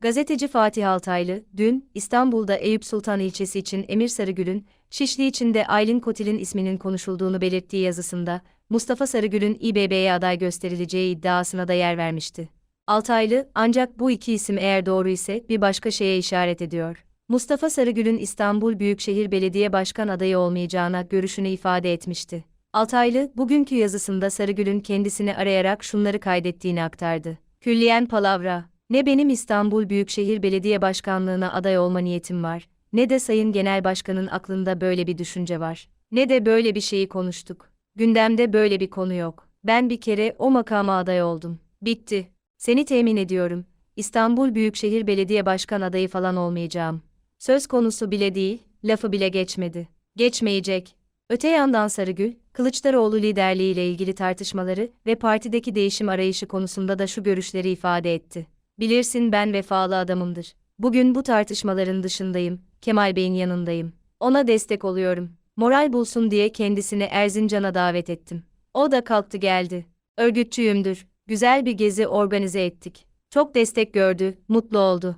Gazeteci Fatih Altaylı, dün İstanbul'da Eyüp Sultan ilçesi için Emir Sarıgül'ün, Şişli için de Aylin Kotil'in isminin konuşulduğunu belirttiği yazısında, Mustafa Sarıgül'ün İBB'ye aday gösterileceği iddiasına da yer vermişti. Altaylı, ancak bu iki isim eğer doğru ise bir başka şeye işaret ediyor. Mustafa Sarıgül'ün İstanbul Büyükşehir Belediye Başkan adayı olmayacağına görüşünü ifade etmişti. Altaylı, bugünkü yazısında Sarıgül'ün kendisini arayarak şunları kaydettiğini aktardı. Külliyen palavra. Ne benim İstanbul Büyükşehir Belediye Başkanlığına aday olma niyetim var, ne de Sayın Genel Başkan'ın aklında böyle bir düşünce var. Ne de böyle bir şeyi konuştuk. Gündemde böyle bir konu yok. Ben bir kere o makama aday oldum. Bitti. Seni temin ediyorum. İstanbul Büyükşehir Belediye Başkan adayı falan olmayacağım. Söz konusu bile değil, lafı bile geçmedi. Geçmeyecek. Öte yandan Sarıgül, Kılıçdaroğlu liderliğiyle ilgili tartışmaları ve partideki değişim arayışı konusunda da şu görüşleri ifade etti. Bilirsin ben vefalı adamımdır. Bugün bu tartışmaların dışındayım, Kemal Bey'in yanındayım. Ona destek oluyorum. Moral bulsun diye kendisini Erzincan'a davet ettim. O da kalktı geldi. Örgütçüyümdür. Güzel bir gezi organize ettik. Çok destek gördü, mutlu oldu.